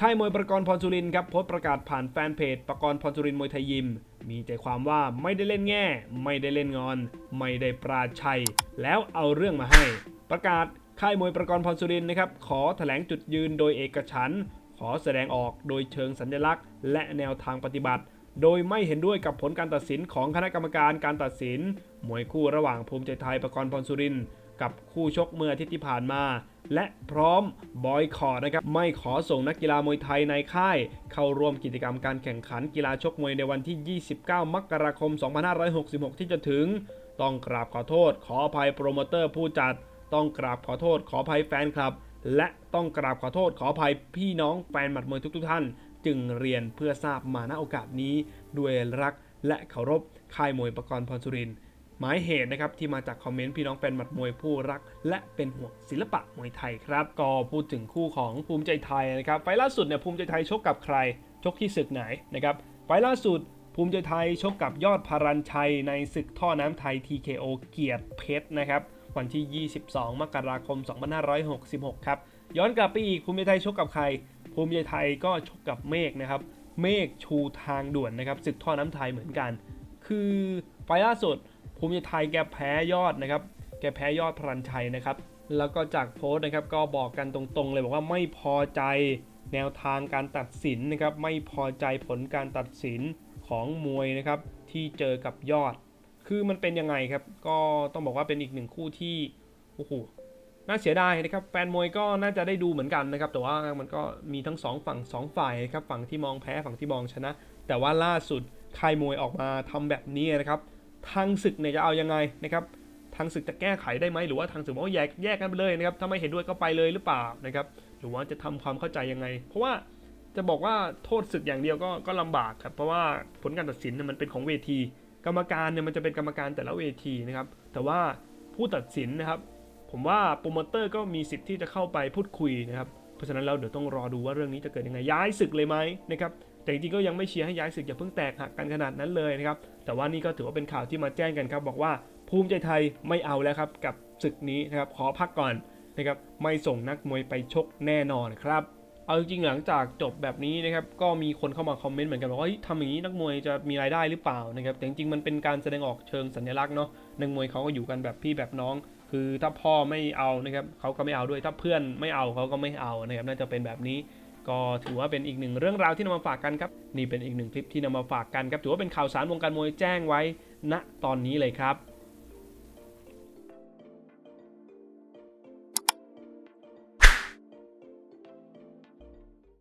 ค่ายมวยประกรณ์พรสุรินครับโพสต์ประกาศผ่านแฟนเพจประกรณ์พรสุรินมวยไทยยิม มีใจความว่าไม่ได้เล่นแง่ ไม่ได้เล่นงอน ไม่ได้ปราชัย แล้วเอาเรื่องมาให้ ประกาศค่ายมวยประกรณ์พรสุรินนะครับขอแถลงจุดยืนโดยเอกฉันขอแสดงออกโดยเชิงสัญลักษณ์ และแนวทางปฏิบัติ โดยไม่เห็นด้วยกับผลการตัดสินของคณะกรรมการการตัดสินมวยคู่ระหว่างภูมิใจไทยประกรณ์พรสุรินทร์ กับคู่ชกเมื่ออาทิตย์ที่ผ่านมา และพร้อมบอยคอรนะครับไม่ขอส่งนักกีฬามวยไทยในค่าย เข้าร่วมกิจกรรมการแข่งขันกีฬาชกมวยในวันที่ 29 มกราคม 2566 ที่จะถึง ต้องกราบขอโทษ ขออภัยโปรโมเตอร์ผู้จัด ต้องกราบขอโทษ ขออภัยแฟนคลับ และต้องกราบขอโทษ ขออภัยพี่น้องแฟนหมัดมวยทุกๆท่าน จึงเรียนเพื่อทราบมาณโอกาสนี้ด้วยรักและเคารพค่ายมวยประกรณ์พรสุรินทร์ หมายเหตุนะครับที่มาจากคอมเมนต์พี่น้องแฟนหมัดมวยผู้รัก และเป็นห่วงศิลปะมวยไทยครับก็พูดถึงคู่ของภูมิใจไทยนะครับไฟล่าสุดเนี่ยภูมิใจไทยชกกับใคร ชกที่ศึกไหนนะครับไฟล่าสุดภูมิใจไทยชกกับยอดพารันชัยในศึกท่อน้ำไทย TKO เกียรติเพชรนะครับวันที่ 22 มกราคม 2566 ครับ ย้อนกลับไปอีกภูมิใจไทยชกกับใคร ภูมิใจไทยก็ชกกับเมฆนะครับ เมฆชูทางด่วนนะครับศึกท่อน้ำไทยเหมือนกัน คือไฟล่าสุด ภูมิใจไทยแกแพ้ยอดนะครับ แกแพ้ยอดพรันชัยนะครับ แล้วก็จากโพสต์นะครับก็บอกกันตรงๆ เลยบอกว่าไม่พอใจแนวทางการตัดสินนะครับ ไม่พอใจผลการตัดสินของมวยนะครับที่เจอกับยอด คือมันเป็นยังไงครับ ก็ต้องบอกว่าเป็นอีกหนึ่งคู่ที่โอ้โหน่าเสียดายนะครับ แฟนมวยก็น่าจะได้ดูเหมือนกันนะครับ แต่ว่ามันก็มีทั้งสองฝั่งสองฝ่ายนะครับ ฝั่งที่มองแพ้ ฝั่งที่มองชนะ แต่ว่าล่าสุดค่ายมวยออกมาทำแบบนี้นะครับ ทางศึกเนี่ยจะเอายังไงนะครับทางศึกจะแก้ไขได้ไหมหรือว่าทางศึกบอกว่าแยกแยกกันไปเลยนะครับถ้าไม่เห็นด้วยก็ไปเลยหรือเปล่านะครับหรือว่าจะทำความเข้าใจยังไง เพราะว่าจะบอกว่าโทษศึกอย่างเดียวก็ก็ลำบากครับเพราะว่าผลการตัดสินเนี่ยมันเป็นของเวที กรรมการเนี่ยมันจะเป็นกรรมการแต่ละเวทีนะครับแต่ว่าผู้ตัดสินนะครับ ผมว่าโปรโมเตอร์ก็มีสิทธิ์ที่จะเข้าไปพูดคุยนะครับเพราะฉะนั้นเราเดี๋ยวต้องรอดูว่าเรื่องนี้จะเกิดยังไงย้ายศึกเลยไหมนะครับ แต่จริงๆก็ยังไม่เชียร์ให้ย้ายศึกอย่าเพิ่งแตกหักกันขนาดนั้นเลยนะครับ แต่ว่านี่ก็ถือว่าเป็นข่าวที่มาแจ้งกันครับ บอกว่าภูมิใจไทยไม่เอาแล้วครับกับศึกนี้นะครับขอพักก่อนนะครับไม่ส่งนักมวยไปชกแน่นอนครับเอาจริงหลังจากจบแบบนี้นะครับก็มีคนเข้ามาคอมเมนต์เหมือนกันบอกว่าทำอย่างนี้นักมวยจะมีรายได้หรือเปล่านะครับแต่จริงๆมันเป็นการแสดงออกเชิงสัญลักษณ์เนาะนักมวยเขาก็อยู่กันแบบพี่แบบน้อง คือถ้าพ่อไม่เอานะครับเขาก็ไม่เอาด้วยถ้าเพื่อนไม่เอาเขาก็ไม่เอานะครับน่าจะเป็นแบบนี้ ก็ถือว่าเป็นอีกหนึ่งเรื่องราวที่นำมาฝากกันครับ นี่เป็นอีกหนึ่งคลิปที่นำมาฝากกันครับ ถือว่าเป็นข่าวสารวงการมวยแจ้งไว้ณตอนนี้เลยครับ